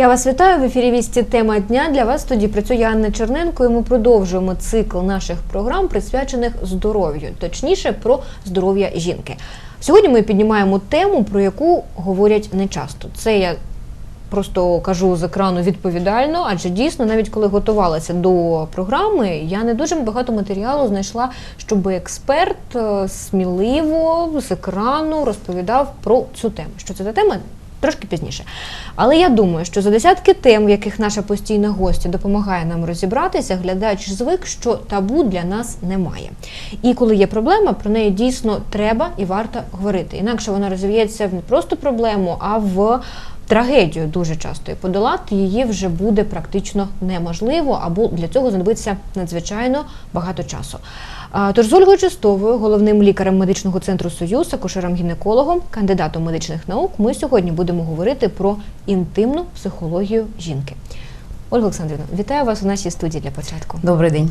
Я вас вітаю в ефірі Вісті Тема дня. Для вас тоді працює Анна Черненко. І ми продовжуємо цикл наших програм, присвячених здоров'ю, точніше про здоров'я жінки. Сьогодні ми піднімаємо тему, про яку говорять нечасто. Це я просто кажу з екрану відповідально, адже дійсно, навіть коли готувалася до програми, я не дуже багато матеріалу знайшла, щоб експерт е, сміливо з екрану розповідав про цю тему. Що це за тема? Трошки пізніше. Але я думаю, що за десятки тем, в яких наша постійна гостя допомагає нам розібратися, глядач звик, що табу для нас немає. І коли є проблема, про неї дійсно треба і варто говорити. Інакше вона розвіється в не просто проблему, а в трагедію дуже часто. І подолати її вже буде практично неможливо, або для цього знадобиться надзвичайно багато часу. Тож з Ольгою Чистовою, головним лікарем медичного центру Союз, акушером-гінекологом, кандидатом медичних наук, ми сьогодні будемо говорити про інтимну психологію жінки. Ольга Олександрівна, вітаю вас у нашій студії для початку. Добрий день.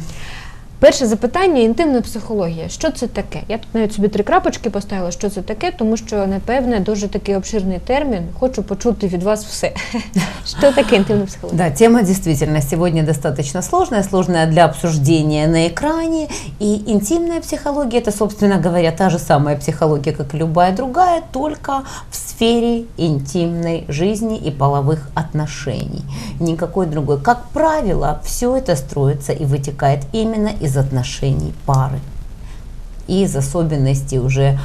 Перше запитання інтимна психологія. Що це таке? Я тут навіть собі три крапочки поставила, що це таке, тому що напевне дуже такий обширний термін. Хочу почути від вас все. Що таке інтимна психологія? Да, тема действительно сегодня достаточно сложная, сложная для обсуждения на экране. И интимная психология, это, собственно говоря, та же самая психология, как и любая другая, только в сфере интимной жизни и половых отношений. Никакой другой. Как правило, все это строится и вытекает именно из отношений пары. И из особенностей уже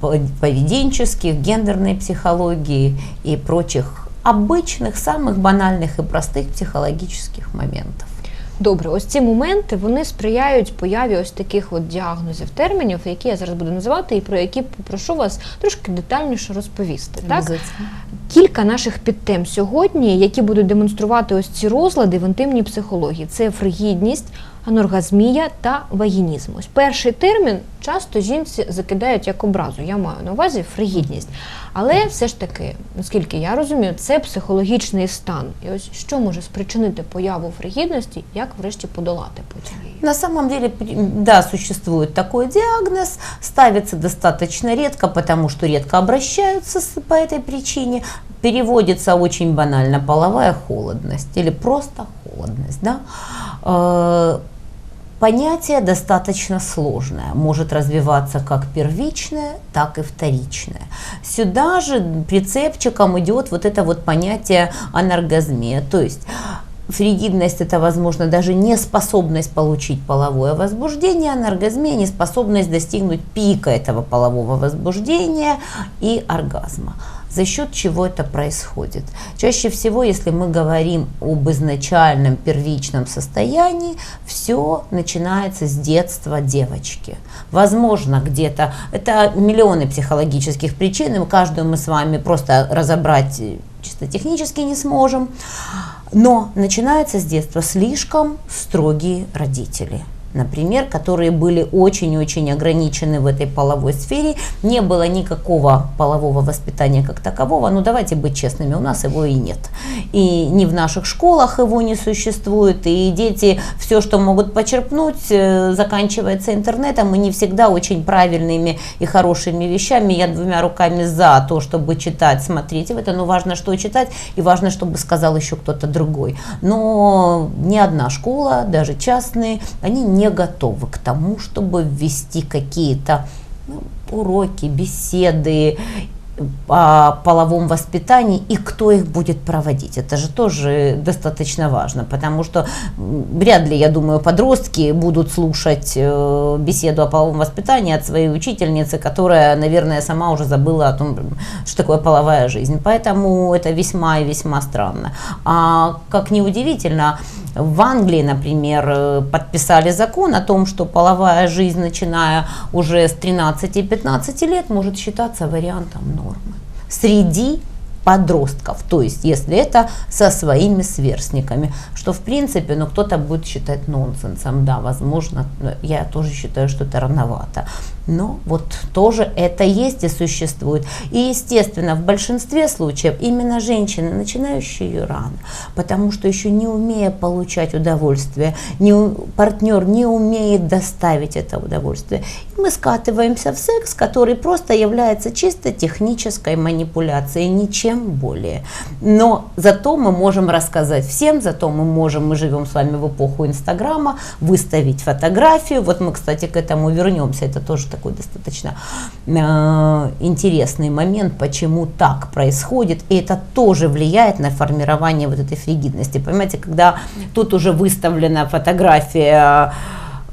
по- поведенческих, гендерной психологии и прочих обычных, самых банальных и простых психологических моментов. Добре, ось ці моменти вони сприяють появі ось таких от діагнозів, термінів, які я зараз буду називати, і про які попрошу вас трошки детальніше розповісти. Так? Кілька наших підтем сьогодні, які будуть демонструвати ось ці розлади в інтимній психології. Це фригідність, аноргазмія та вагінізм. Ось перший термін часто жінці закидають як образу. Я маю на увазі фригідність. Але все ж таки, наскільки я розумію, це психологічний стан. І ось що може спричинити появу фригідності, як врешті подолати потім її. На самом деле, да, существует такой диагноз, ставится достаточно редко, потому что редко обращаются с- по этой причине. Переводится очень банально половая холодность или просто холодность. Да? Э, Понятие достаточно сложное, может развиваться как первичное, так и вторичное. Сюда же прицепчиком идет вот это вот понятие анаргазмия, то есть Фригидность – это, возможно, даже неспособность получить половое возбуждение, анаргазмия – неспособность достигнуть пика этого полового возбуждения и оргазма. За счет чего это происходит? Чаще всего, если мы говорим об изначальном первичном состоянии, все начинается с детства девочки. Возможно, где-то, это миллионы психологических причин, и каждую мы с вами просто разобрать э, чисто технически не сможем. Но начинается с детства слишком строгие родители. Например, которые были очень-очень ограничены в этой половой сфере, не было никакого полового воспитания как такового, ну давайте быть честными, у нас его и нет. И ни в наших школах его не существует, и дети все, что могут почерпнуть, э, заканчивается интернетом, и не всегда очень правильными и хорошими вещами. Я двумя руками за то, чтобы читать, смотреть в это, но важно, что читать, и важно, чтобы сказал еще кто-то другой. Но ни одна школа, даже частные, они не готовы к тому, чтобы ввести какие-то ну, уроки, беседы о половом воспитании и кто их будет проводить. Это же тоже достаточно важно, потому что вряд ли, я думаю, подростки будут слушать э, беседу о половом воспитании от своей учительницы, которая, наверное, сама уже забыла о том, что такое половая жизнь. Поэтому это весьма и весьма странно. А как ни удивительно, в Англии, например, э, подписали закон о том, что половая жизнь, начиная уже с 13-15 лет, может считаться вариантом нормы среди подростков, то есть если это со своими сверстниками, что в принципе, ну кто-то будет считать нонсенсом, да, возможно, но я тоже считаю, что это рановато, но вот тоже это есть и существует. И естественно, в большинстве случаев именно женщины, начинающие ее рано, потому что еще не умея получать удовольствие, не, партнер не умеет доставить это удовольствие, и мы скатываемся в секс, который просто является чисто технической манипуляцией, ничем более. Но зато мы можем рассказать всем, зато мы можем, мы живем с вами в эпоху Инстаграма, выставить фотографию. Вот мы, кстати, к этому вернемся. Это тоже такой достаточно э, интересный момент, почему так происходит. И это тоже влияет на формирование вот этой фригидности. Понимаете, когда тут уже выставлена фотография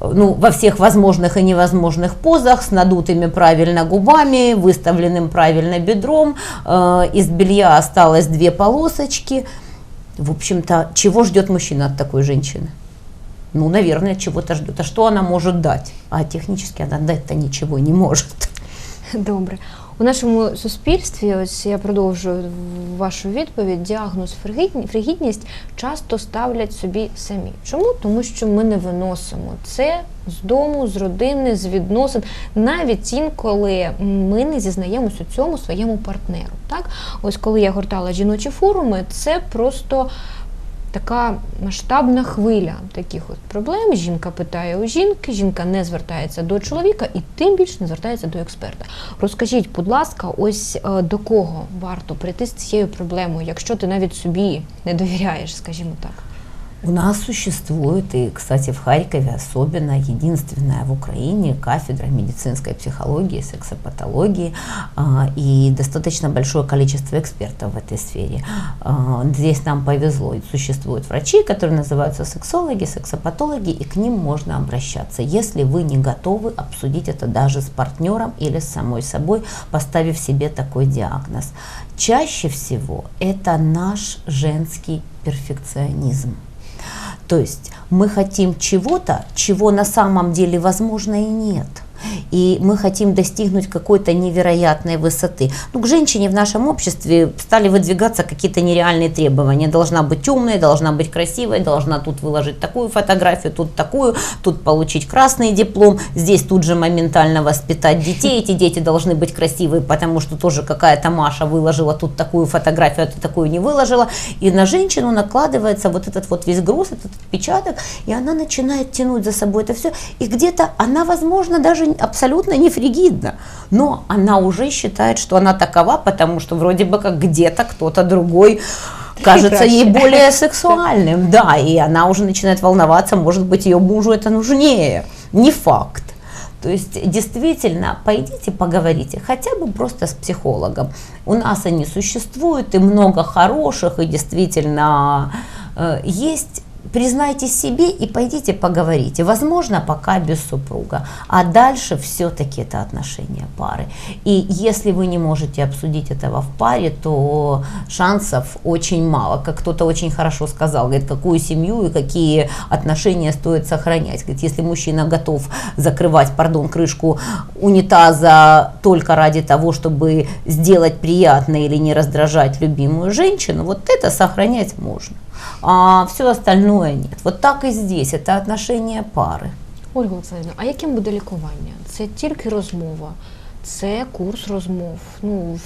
ну, во всех возможных и невозможных позах, с надутыми правильно губами, выставленным правильно бедром. Э, из белья осталось две полосочки. В общем-то, чего ждет мужчина от такой женщины? Ну, наверное, чего-то ждет. А что она может дать? А технически она дать-то ничего не может. Добре. У нашому суспільстві, ось я продовжую вашу відповідь, діагноз фригідні- фригідність часто ставлять собі самі. Чому? Тому що ми не виносимо це з дому, з родини, з відносин, навіть інколи ми не зізнаємось у цьому своєму партнеру. Так, ось коли я гортала жіночі форуми, це просто така масштабна хвиля таких от проблем. Жінка питає у жінки, жінка не звертається до чоловіка і тим більше не звертається до експерта. Розкажіть, будь ласка, ось е, до кого варто прийти з цією проблемою, якщо ти навіть собі не довіряєш, скажімо так. У нас существует, и, кстати, в Харькове особенно, единственная в Украине кафедра медицинской психологии, сексопатологии а, и достаточно большое количество экспертов в этой сфере. А, Здесь нам повезло, существуют врачи, которые называются сексологи, сексопатологи, и к ним можно обращаться, если вы не готовы обсудить это даже с партнером или с самой собой, поставив себе такой диагноз. Чаще всего это наш женский перфекционизм. То есть мы хотим чего-то, чего на самом деле возможно и нет. И мы хотим достигнуть какой-то невероятной высоты. Ну, к женщине в нашем обществе стали выдвигаться какие-то нереальные требования. Должна быть темной, должна быть красивой, должна тут выложить такую фотографию, тут такую, тут получить красный диплом, здесь тут же моментально воспитать детей. Эти дети должны быть красивые, потому что тоже какая-то Маша выложила тут такую фотографию, а ты такую не выложила. И на женщину накладывается вот этот вот весь груз, этот отпечаток, и она начинает тянуть за собой это все. И где-то она, возможно, даже абсолютно не фригидна, но она уже считает, что она такова, потому что вроде бы как где-то кто-то другой кажется ей более сексуальным, да, и она уже начинает волноваться, может быть, ее мужу это нужнее, не факт. То есть действительно, пойдите поговорите, хотя бы просто с психологом. У нас они существуют, и много хороших, и действительно э, есть. Признайте себе и пойдите поговорите. Возможно, пока без супруга. А дальше все-таки это отношения пары. И если вы не можете обсудить этого в паре, то шансов очень мало. Как кто-то очень хорошо сказал, говорит, какую семью и какие отношения стоит сохранять. Говорит, если мужчина готов закрывать, пардон, крышку унитаза только ради того, чтобы сделать приятно или не раздражать любимую женщину, вот это сохранять можно. А все остальное нет. Вот так и здесь. Это отношения пары. Ольга Олександрівна, а яким буде лікування? Це тільки розмова, це курс розмов. Ну,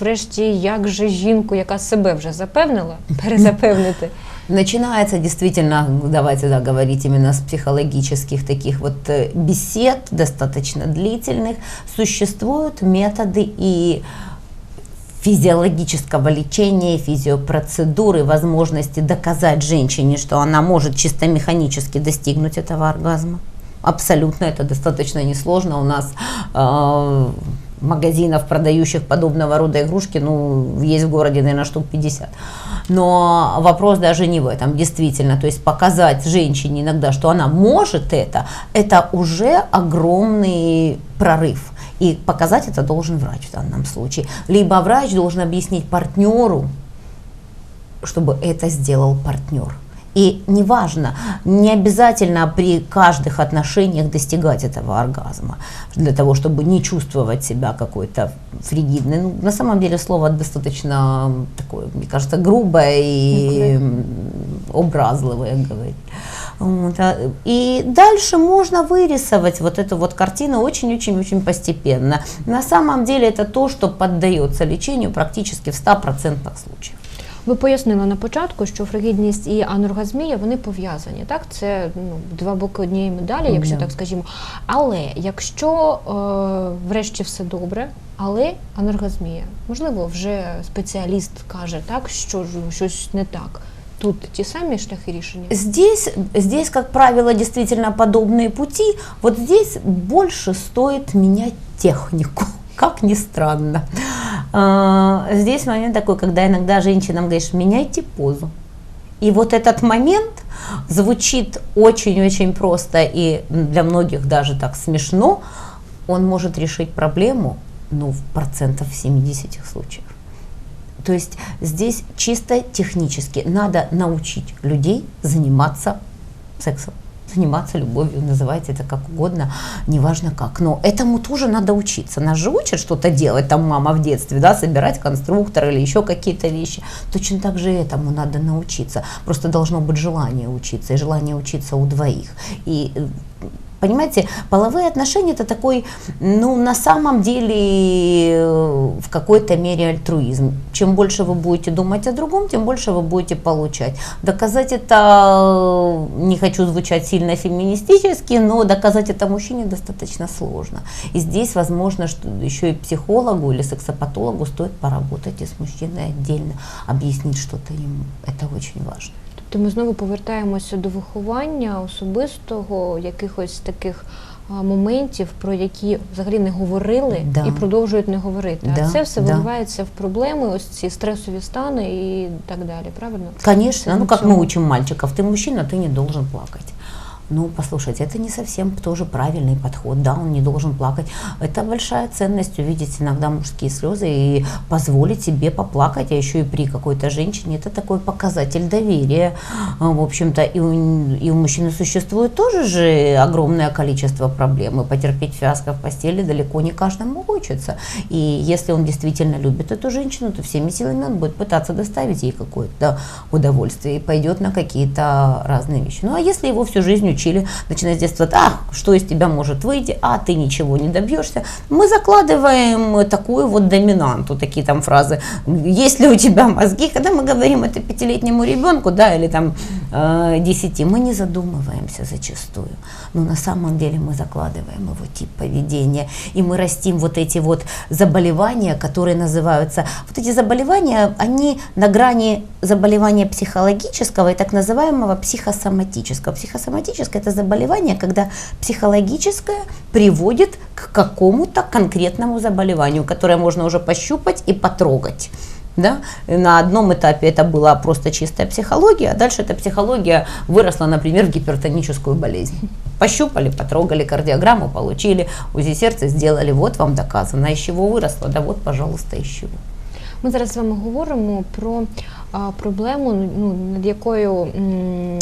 врешті, як же жінку, яка себе вже запевнила, перезапевнити? Начинается действительно, давайте да, говорить именно с психологических таких вот э, бесед, достаточно длительных. Существуют методы и физиологического лечения, физиопроцедуры, возможности доказать женщине, что она может чисто механически достигнуть этого оргазма. Абсолютно, это достаточно несложно. У нас э, магазинов, продающих подобного рода игрушки, ну, есть в городе, наверное, штук 50. Но вопрос даже не в этом, действительно. То есть показать женщине иногда, что она может это, это уже огромный прорыв. И показать это должен врач в данном случае. Либо врач должен объяснить партнеру, чтобы это сделал партнер. И неважно, не обязательно при каждых отношениях достигать этого оргазма, для того, чтобы не чувствовать себя какой-то фригидной. Ну, на самом деле слово достаточно такое, мне кажется, грубое и образливое говорить. Вот, а, И дальше можно вырисовать вот эту вот картину очень-очень-очень постепенно. На самом деле это то, что поддается лечению практически в 100% случаев. Ви пояснили на початку, що фригідність і аноргазмія вони пов'язані. Так, це ну, два боки однієї медалі, якщо так скажімо. Але якщо е, врешті все добре, але аноргазмія, можливо, вже спеціаліст каже так, що щось не так. Тут ті самі шляхи рішення. Здесь, здесь, как правило, действительно подобные пути. Вот здесь больше стоит менять технику, как ни странно. А, Здесь момент такой, когда иногда женщинам говоришь, меняйте позу. И вот этот момент звучит очень-очень просто и для многих даже так смешно. Он может решить проблему ну, в процентов 70 случаев. То есть здесь чисто технически надо научить людей заниматься сексом, заниматься любовью, называйте это как угодно, неважно как. Но этому тоже надо учиться. Нас же учат что-то делать, там мама в детстве, да, собирать конструктор или еще какие-то вещи. Точно так же этому надо научиться. Просто должно быть желание учиться, и желание учиться у двоих. И э, Понимаете, половые отношения это такой, ну, на самом деле, э, в какой-то мере альтруизм. Чем больше вы будете думать о другом, тем больше вы будете получать. Доказать это, э, не хочу звучать сильно феминистически, но доказать это мужчине достаточно сложно. И здесь, возможно, что еще и психологу или сексопатологу стоит поработать и с мужчиной отдельно, объяснить что-то ему. Это очень важно. Тобто ми знову повертаємося до виховання особистого, якихось таких а, моментів, про які взагалі не говорили Да. і продовжують не говорити. Да, А це все да. виливається в проблеми, ось ці стресові стани і так далі. Правильно? Конечно, Це ну на как мы цьому. учим мальчиков, ты мужчина, ты не должен плакать. Ну, послушайте, это не совсем тоже правильный подход, да, он не должен плакать. Это большая ценность увидеть иногда мужские слезы и позволить себе поплакать, а еще и при какой-то женщине, это такой показатель доверия. В общем-то, и у, и у мужчины существует тоже же огромное количество проблем, и потерпеть фиаско в постели далеко не каждому хочется. И если он действительно любит эту женщину, то всеми силами он будет пытаться доставить ей какое-то удовольствие и пойдет на какие-то разные вещи. Ну а если его всю жизнь учили, начиная с детства, а, что из тебя может выйти, а ты ничего не добьешься, мы закладываем такую вот доминанту, такие там фразы, есть ли у тебя мозги, когда мы говорим это пятилетнему ребенку, да, или там э, десяти, мы не задумываемся зачастую, но на самом деле мы закладываем его тип поведения, и мы растим вот эти вот заболевания, которые называются, вот эти заболевания, они на грани заболевания психологического и так называемого психосоматического. Психосоматическое это заболевание, когда психологическое приводит к какому-то конкретному заболеванию, которое можно уже пощупать и потрогать. Да? И На одном этапе это была просто чистая психология, а дальше эта психология выросла, например, в гипертоническую болезнь. Пощупали, потрогали кардиограмму, получили, УЗИ сердца сделали, вот вам доказано, из чего выросло, да вот, пожалуйста, из чего. Ми зараз з вами говоримо про а, проблему, ну, над якою м,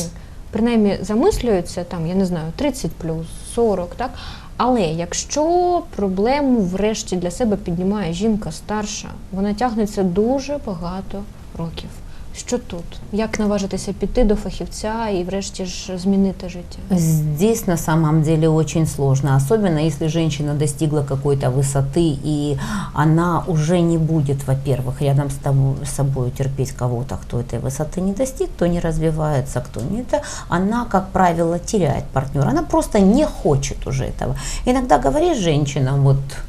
принаймні замислюються там, я не знаю, 30 плюс, 40, так? Але якщо проблему врешті для себе піднімає жінка старша, вона тягнеться дуже багато років. Що тут? Як наважитися піти до фахівця і врешті ж змінити життя? Здесь на самом деле очень сложно, особенно если женщина достигла какой-то высоты и она уже не будет, во-первых, рядом с, тобой, с собой терпеть кого-то, кто этой высоты не достиг, кто не развивается, кто не это, она, как правило, теряет партнера, она просто не хочет уже этого. Иногда говоришь женщинам, вот э,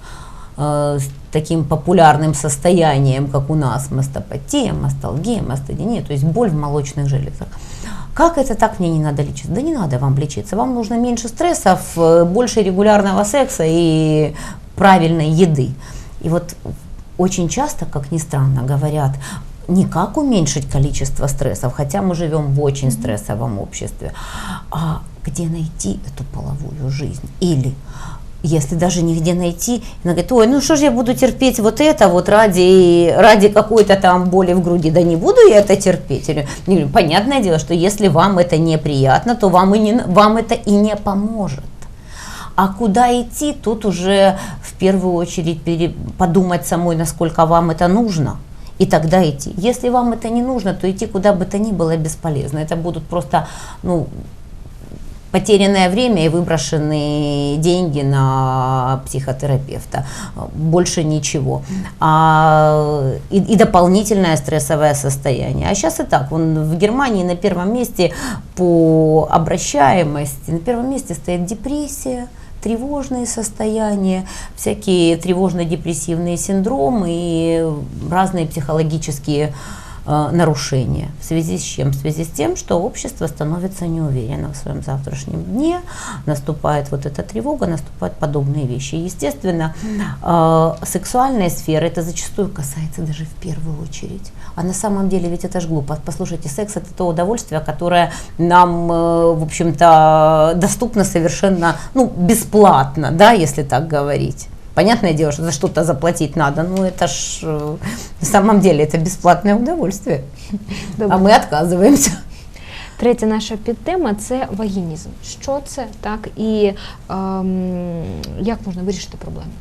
с таким популярным состоянием, как у нас, мастопатия, масталгия, мастодиния, то есть боль в молочных железах. Как это так мне не надо лечиться? Да не надо вам лечиться. Вам нужно меньше стрессов, э, больше регулярного секса и правильной еды. И вот очень часто, как ни странно, говорят, не как уменьшить количество стрессов, хотя мы живем в очень стрессовом обществе, а где найти эту половую жизнь. Или если даже нигде найти, она говорит, ой, ну что же я буду терпеть вот это вот ради, ради какой-то там боли в груди, да не буду я это терпеть. Я говорю, понятное дело, что если вам это неприятно, то вам, и не, вам это и не поможет. А куда идти, тут уже в первую очередь подумать самой, насколько вам это нужно, и тогда идти. Если вам это не нужно, то идти куда бы то ни было бесполезно. Это будут просто, ну, потерянное время и выброшенные деньги на психотерапевта. Больше ничего. А, и, и дополнительное стрессовое состояние. А сейчас и так. Он в Германии на первом месте по обращаемости, на первом месте стоит депрессия, тревожные состояния, всякие тревожно-депрессивные синдромы и разные психологические нарушения. В связи с чем? В связи с тем, что общество становится неуверенно в своем завтрашнем дне, наступает вот эта тревога, наступают подобные вещи. Естественно, э, сексуальная сфера это зачастую касается даже в первую очередь. А на самом деле ведь это ж глупо. Послушайте, секс это то удовольствие, которое нам, э, в общем-то, доступно совершенно, ну, бесплатно, да, если так говорить. Понятное дело, что за что-то заплатить надо, но это ж э, на самом деле это бесплатное удовольствие. Добре. А мы отказываемся. Третя наша підтема це вагінізм. Що це так і ем, як можна вирішити проблему?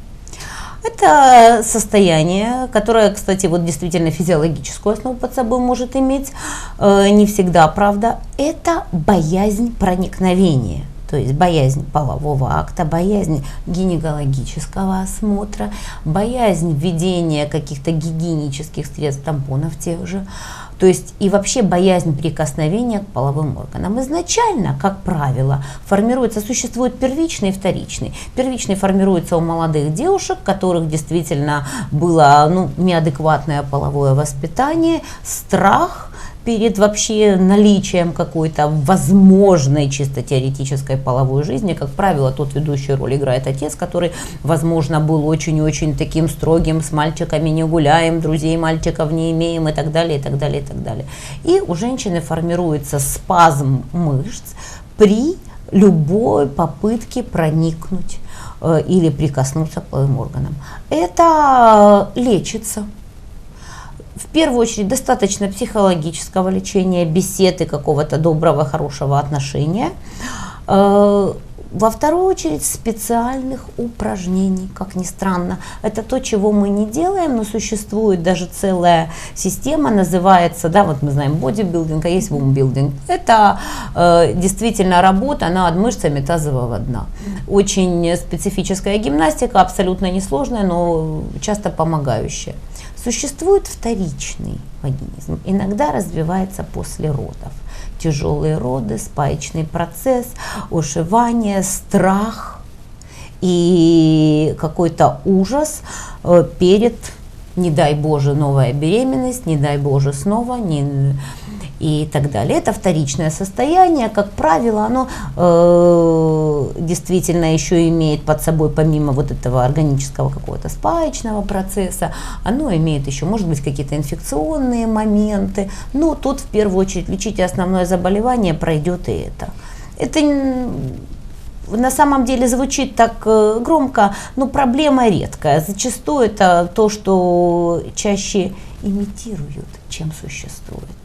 Это состояние, которое, кстати, вот действительно физиологическую основу под собой может иметь, э, не всегда, правда, это боязнь проникновения. То есть боязнь полового акта, боязнь гинекологического осмотра, боязнь введения каких-то гигиенических средств, тампонов тех же. То есть и вообще боязнь прикосновения к половым органам. Изначально, как правило, формируется, существует первичный и вторичный. Первичный формируется у молодых девушек, которых действительно было ну, неадекватное половое воспитание, страх, перед вообще наличием какой-то возможной чисто теоретической половой жизни, как правило, тут ведущую роль играет отец, который, возможно, был очень-очень таким строгим, с мальчиками не гуляем, друзей мальчиков не имеем и так далее, и так далее, и так далее. И у женщины формируется спазм мышц при любой попытке проникнуть э, или прикоснуться к половым органам. Это лечится в первую очередь достаточно психологического лечения, беседы, какого-то доброго, хорошего отношения. Э, во вторую очередь специальных упражнений, как ни странно. Это то, чего мы не делаем, но существует даже целая система, называется, да, вот мы знаем бодибилдинг, а есть вумбилдинг. Это э, действительно работа над мышцами тазового дна. Очень специфическая гимнастика, абсолютно несложная, но часто помогающая. Существует вторичный вагинизм, иногда развивается после родов. Тяжелые роды, спаечный процесс, ушивание, страх и какой-то ужас э, перед, не дай Боже, новая беременность, не дай Боже, снова, не, и так далее. Это вторичное состояние, как правило, оно э, действительно еще имеет под собой, помимо вот этого органического какого-то спаечного процесса, оно имеет еще, может быть, какие-то инфекционные моменты. Но тут в первую очередь лечите основное заболевание, пройдет и это. Это на самом деле звучит так э, громко, но проблема редкая. Зачастую это то, что чаще имитируют, чем существует.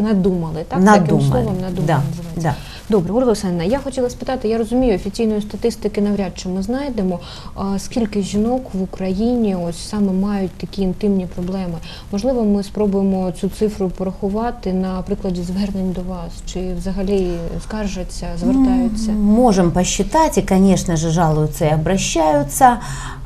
Надумали, так? Надумали. Таким словом надумали Да, називається. да. Добре, Ольга Олександрівна, я хотіла спитати, я розумію, офіційної статистики навряд чи ми знайдемо, а, скільки жінок в Україні ось саме мають такі інтимні проблеми. Можливо, ми спробуємо цю цифру порахувати на прикладі звернень до вас, чи взагалі скаржаться, звертаються. М, Можем посчитать, и, конечно же, жалуются и обращаются.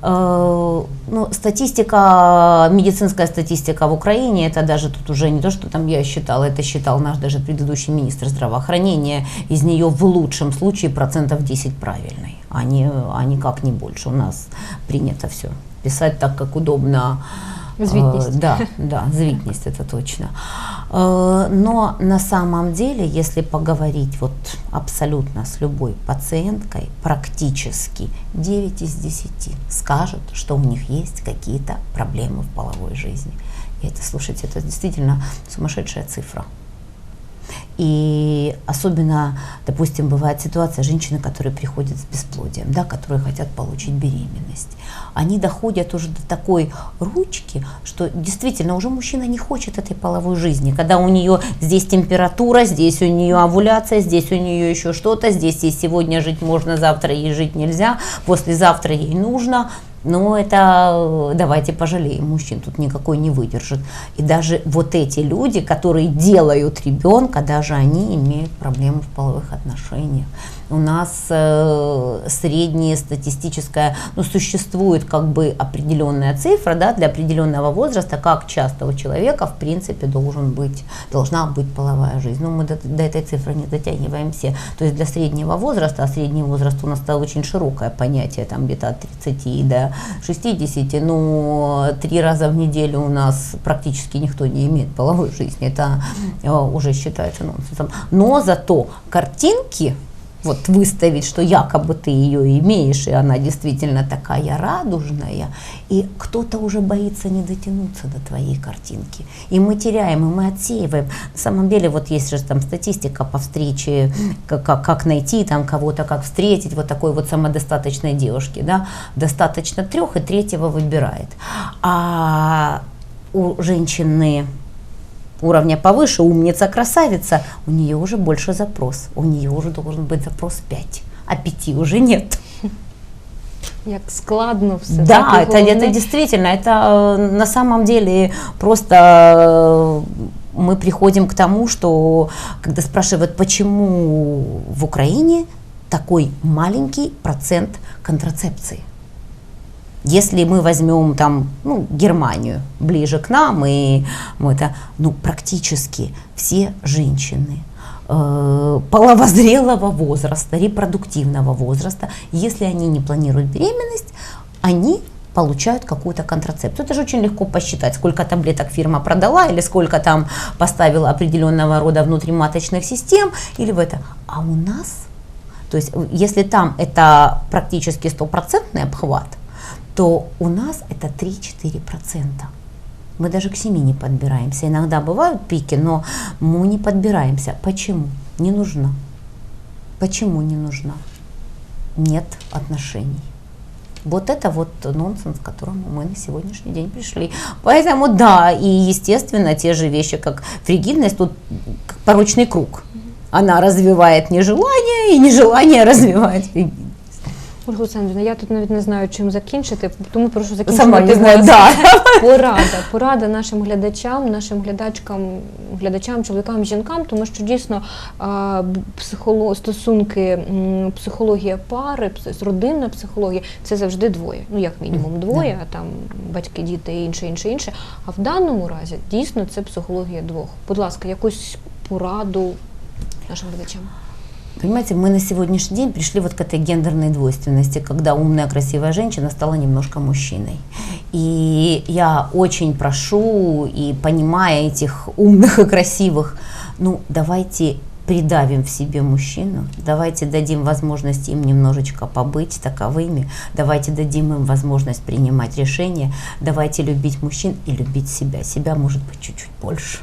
Э, Ну, статистика, медицинская статистика в Украине, это даже тут уже не то, что там я считала, это считал наш даже предыдущий министр здравоохранения, из нее в лучшем случае процентов 10 правильный, а, не, а никак не больше. У нас принято все писать так, как удобно. Звітність. Э, Да, да, звітність, это точно. Э, Но на самом деле, если поговорить вот абсолютно с любой пациенткой, практически 9 из 10 скажут, что у них есть какие-то проблемы в половой жизни. И это, слушайте, это действительно сумасшедшая цифра. И особенно, допустим, бывает ситуация, женщины, которые приходят с бесплодием, да, которые хотят получить беременность. Они доходят уже до такой ручки, что действительно уже мужчина не хочет этой половой жизни, когда у нее здесь температура, здесь у нее овуляция, здесь у нее еще что-то, здесь ей сегодня жить можно, завтра ей жить нельзя, послезавтра ей нужно, Но это э, давайте пожалеем мужчин, тут никакой не выдержит. И даже вот эти люди, которые делают ребенка, даже они имеют проблемы в половых отношениях. У нас э, средняя статистическая, ну, существует как бы определенная цифра, да, для определенного возраста, как часто у человека, в принципе, должен быть, должна быть половая жизнь. Ну, мы до, до этой цифры не дотягиваем все. То есть для среднего возраста, а средний возраст у нас стало очень широкое понятие, там где-то от 30 до 60, но три раза в неделю у нас практически никто не имеет половой жизни. Это э, уже считается нонсенсом. Но зато картинки, вот выставить, что якобы ты ее имеешь, и она действительно такая радужная, и кто-то уже боится не дотянуться до твоей картинки. И мы теряем, и мы отсеиваем. На самом деле, вот есть же там статистика по встрече, как, как, найти там кого-то, как встретить вот такой вот самодостаточной девушки, да, достаточно трех, и третьего выбирает. А у женщины уровня повыше, умница, красавица, у нее уже больше запрос. У нее уже должен быть запрос 5, а 5 уже нет. Як складно все. Да, так, это, головне- это действительно, это э, на самом деле просто э, мы приходим к тому, что когда спрашивают, почему в Украине такой маленький процент контрацепции. Если мы возьмем там, ну, Германию ближе к нам, и мы это, ну, практически все женщины э, половозрелого возраста, репродуктивного возраста, если они не планируют беременность, они получают какую-то контрацепцию. Это же очень легко посчитать, сколько таблеток фирма продала, или сколько там поставила определенного рода внутриматочных систем, или в это. А у нас, то есть если там это практически стопроцентный обхват, то у нас это 3-4%. Мы даже к 7 не подбираемся. Иногда бывают пики, но мы не подбираемся. Почему? Не нужна. Почему не нужна? Нет отношений. Вот это вот нонсенс, к которому мы на сегодняшний день пришли. Поэтому да, и естественно те же вещи, как фригидность, тут порочный круг. Она развивает нежелание, и нежелание развивает фригидность. Ольга Олександрівна, я тут навіть не знаю, чим закінчити, тому прошу закінчити. Сама не знаю, да. порада, порада нашим глядачам, нашим глядачкам, глядачам, чоловікам, жінкам, тому що дійсно психоло, стосунки, психологія пари, родинна психологія це завжди двоє. Ну як мінімум двоє, а там батьки, діти і інше, інше, інше. А в даному разі дійсно це психологія двох. Будь ласка, якусь пораду нашим глядачам. Понимаете, мы на сегодняшний день пришли вот к этой гендерной двойственности, когда умная, красивая женщина стала немножко мужчиной. И я очень прошу и понимая этих умных и красивых, ну давайте придавим в себе мужчину, давайте дадим возможность им немножечко побыть таковыми, давайте дадим им возможность принимать решения, давайте любить мужчин и любить себя. Себя может быть чуть-чуть больше.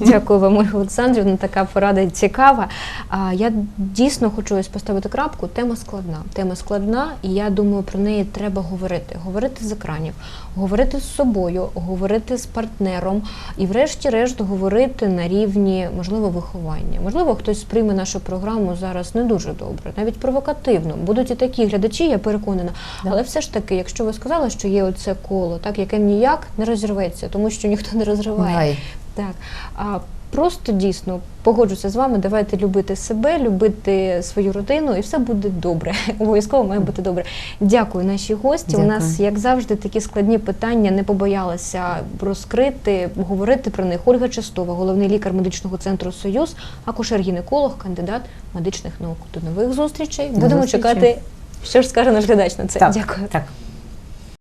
Дякую вам, Ольга Олександрівна. Така порада цікава. А я дійсно хочу ось поставити крапку. Тема складна. Тема складна, і я думаю, про неї треба говорити. Говорити з екранів, говорити з собою, говорити з партнером і, врешті-решт, говорити на рівні можливо виховання. Можливо, хтось сприйме нашу програму зараз не дуже добре, навіть провокативно. Будуть і такі глядачі, я переконана. Але все ж таки, якщо ви сказали, що є оце коло, так яке ніяк не розірветься, тому що ніхто не розриває. Ай. Так. А просто дійсно погоджуся з вами. Давайте любити себе, любити свою родину, і все буде добре. Обов'язково має бути добре. Дякую, наші гості. Дякую. У нас, як завжди, такі складні питання не побоялася розкрити, говорити про них. Ольга Чистова, головний лікар медичного центру Союз, акушер-гінеколог, кандидат медичних наук. До нових зустрічей. Будемо зустрічі. чекати, що ж скаже наш глядач на це. Так, Дякую. Так.